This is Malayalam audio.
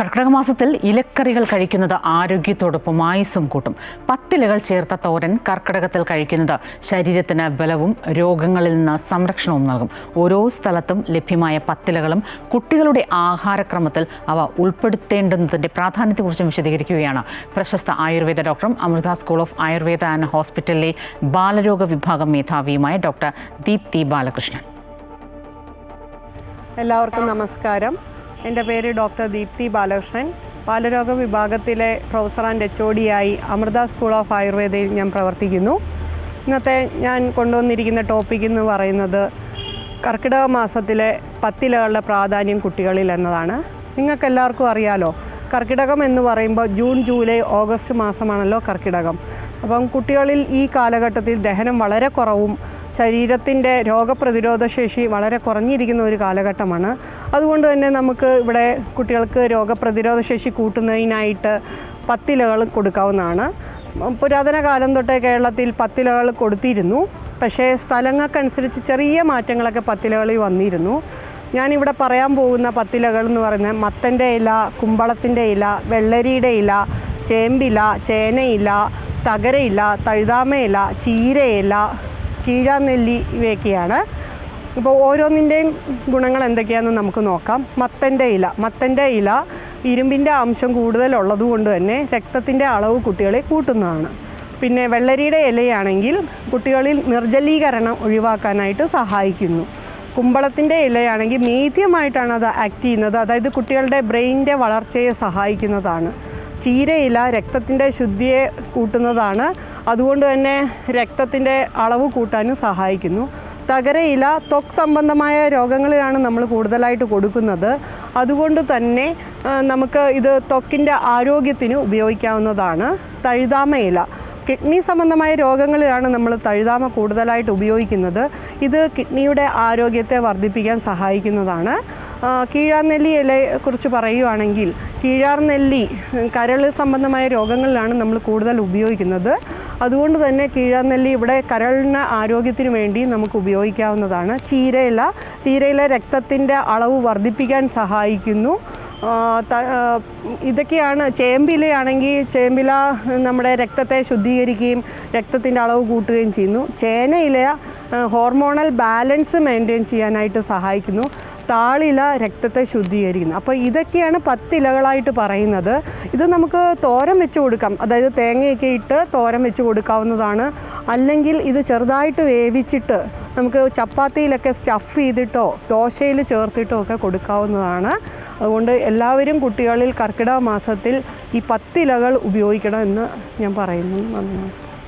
കർക്കിടക മാസത്തിൽ ഇലക്കറികൾ കഴിക്കുന്നത് ആരോഗ്യത്തോടൊപ്പം ആയുസ്സും കൂട്ടും. പത്തിലകൾ ചേർത്ത തോരൻ കർക്കിടകത്തിൽ കഴിക്കുന്നത് ശരീരത്തിന് ബലവും രോഗങ്ങളിൽ നിന്ന് സംരക്ഷണവും നൽകും. ഓരോ സ്ഥലത്തും ലഭ്യമായ പത്തിലകളും കുട്ടികളുടെ ആഹാരക്രമത്തിൽ അവ ഉൾപ്പെടുത്തേണ്ടുന്നതിന്റെ പ്രാധാന്യത്തെക്കുറിച്ചും വിശദീകരിക്കുകയാണ് പ്രശസ്ത ആയുർവേദ ഡോക്ടറും Amrita school of Ayurveda and ഹോസ്പിറ്റലിലെ ബാലരോഗ വിഭാഗം മേധാവിയുമായ ഡോക്ടർ ദീപ്തി ബാലകൃഷ്ണൻ. എല്ലാവർക്കും നമസ്കാരം. എന്റെ പേര് ഡോക്ടർ ദീപ്തി ബാലകൃഷ്ണൻ. ബാലരോഗ വിഭാഗത്തിലെ പ്രൊഫസർ ആൻഡ് എച്ച് ഒ ആയി അമൃത സ്കൂൾ ഓഫ് ആയുർവേദയിൽ ഞാൻ പ്രവർത്തിക്കുന്നു. ഇന്നത്തെ ഞാൻ കൊണ്ടുവന്നിരിക്കുന്ന ടോപ്പിക് എന്ന് പറയുന്നത് കർക്കിടക മാസത്തിലെ പത്തിലകളുടെ പ്രാധാന്യം കുട്ടികളിൽ എന്നതാണ്. നിങ്ങൾക്കെല്ലാവർക്കും അറിയാലോ കർക്കിടകം എന്ന് പറയുമ്പോൾ ജൂൺ ജൂലൈ ഓഗസ്റ്റ് മാസമാണല്ലോ കർക്കിടകം. അപ്പം കുട്ടികളിൽ ഈ കാലഘട്ടത്തിൽ ദഹനം വളരെ കുറവും ശരീരത്തിന്റെ രോഗപ്രതിരോധ ശേഷി വളരെ കുറഞ്ഞിരിക്കുന്ന ഒരു കാലഘട്ടമാണ്. അതുകൊണ്ട് തന്നെ നമുക്ക് ഇവിടെ കുട്ടികൾക്ക് രോഗപ്രതിരോധ ശേഷി കൂട്ടുന്നതിനായിട്ട് പത്തിലകൾ കൊടുക്കാവുന്നതാണ്. പുരാതന കാലം തൊട്ടേ കേരളത്തിൽ പത്തിലകൾ കൊടുത്തിരുന്നു. പക്ഷേ സ്ഥലങ്ങൾക്കനുസരിച്ച് ചെറിയ മാറ്റങ്ങളൊക്കെ പത്തിലകളിൽ വന്നിരുന്നു. ഞാനിവിടെ പറയാൻ പോകുന്ന പത്തിലകൾ എന്ന് പറയുന്നത് മത്തന്റെ ഇല കുമ്പളത്തിന്റെ ഇല വെള്ളരിയുടെ ഇല ചേമ്പില ചേനയില തകരയില തഴുതാമയില ചീരയില കീഴാനെല്ലി ഇവയൊക്കെയാണ്. ഇപ്പോൾ ഓരോന്നിന്റെയും ഗുണങ്ങൾ എന്തൊക്കെയാണെന്ന് നമുക്ക് നോക്കാം. മത്തന്റെ ഇല മത്തന്റെ ഇല ഇരുമ്പിന്റെ അംശം കൂടുതലുള്ളത് കൊണ്ട് തന്നെ രക്തത്തിന്റെ അളവ് കുട്ടികളെ കൂട്ടുന്നതാണ്. പിന്നെ വെള്ളരിയുടെ ഇലയാണെങ്കിൽ കുട്ടികളിൽ നിർജലീകരണം ഒഴിവാക്കാനായിട്ട് സഹായിക്കുന്നു. കുമ്പളത്തിന്റെ ഇലയാണെങ്കിൽ മീഡിയമായിട്ടാണ് അത് ആക്ട് ചെയ്യുന്നത്. അതായത് കുട്ടികളുടെ ബ്രെയിനിന്റെ വളർച്ചയെ സഹായിക്കുന്നതാണ്. ചീരയില രക്തത്തിന്റെ ശുദ്ധിയെ കൂട്ടുന്നതാണ്. അതുകൊണ്ട് തന്നെ രക്തത്തിന്റെ അളവ് കൂട്ടാനും സഹായിക്കുന്നു. തകരയില ത്വക്ക് സംബന്ധമായ രോഗങ്ങളിലാണ് നമ്മൾ കൂടുതലായിട്ട് കൊടുക്കുന്നത്. അതുകൊണ്ട് തന്നെ നമുക്ക് ഇത് ത്വക്കിന്റെ ആരോഗ്യത്തിന് ഉപയോഗിക്കാവുന്നതാണ്. തഴുതാമയില. കിഡ്നി സംബന്ധമായ രോഗങ്ങളിലാണ് നമ്മൾ തഴുതാമ കൂടുതലായിട്ട് ഉപയോഗിക്കുന്നത്. ഇത് കിഡ്നിയുടെ ആരോഗ്യത്തെ വർദ്ധിപ്പിക്കാൻ സഹായിക്കുന്നതാണ്. കീഴാർനെല്ലി ഇലയെക്കുറിച്ച് പറയുവാണെങ്കിൽ കീഴാർനെല്ലി കരൾ സംബന്ധമായ രോഗങ്ങളിലാണ് നമ്മൾ കൂടുതൽ ഉപയോഗിക്കുന്നത്. അതുകൊണ്ട് തന്നെ കീഴാർനെല്ലി ഇവിടെ കരളിന് ആരോഗ്യത്തിന് വേണ്ടി നമുക്ക് ഉപയോഗിക്കാവുന്നതാണ്. ചീരയില ചീരയില രക്തത്തിന്റെ അളവ് വർദ്ധിപ്പിക്കാൻ സഹായിക്കുന്നു. ഇതൊക്കെയാണ് ചേമ്പിലയാണെങ്കിൽ ചേമ്പില നമ്മുടെ രക്തത്തെ ശുദ്ധീകരിക്കുകയും രക്തത്തിന്റെ അളവ് കൂട്ടുകയും ചെയ്യുന്നു. ചേനയില ഹോർമോണൽ ബാലൻസ് മെയിന്റെയിൻ ചെയ്യാനായിട്ട് സഹായിക്കുന്നു. താളില രക്തത്തെ ശുദ്ധീകരിക്കുന്നു. അപ്പോൾ ഇതൊക്കെയാണ് പത്തിലകളായിട്ട് പറയുന്നത്. ഇത് നമുക്ക് തോരൻ വെച്ച് കൊടുക്കാം. അതായത് തേങ്ങയൊക്കെ ഇട്ട് തോരൻ വെച്ച് കൊടുക്കാവുന്നതാണ്. അല്ലെങ്കിൽ ഇത് ചെറുതായിട്ട് വേവിച്ചിട്ട് നമുക്ക് ചപ്പാത്തിയിലൊക്കെ സ്റ്റഫ് ചെയ്തിട്ടോ ദോശയിൽ ചേർത്തിട്ടോ ഒക്കെ കൊടുക്കാവുന്നതാണ്. അതുകൊണ്ട് എല്ലാവരും കുട്ടികളിൽ കർക്കിടക മാസത്തിൽ ഈ പത്തിലകൾ ഉപയോഗിക്കണം എന്ന് ഞാൻ പറയുന്നു. നന്ദി നമസ്കാരം.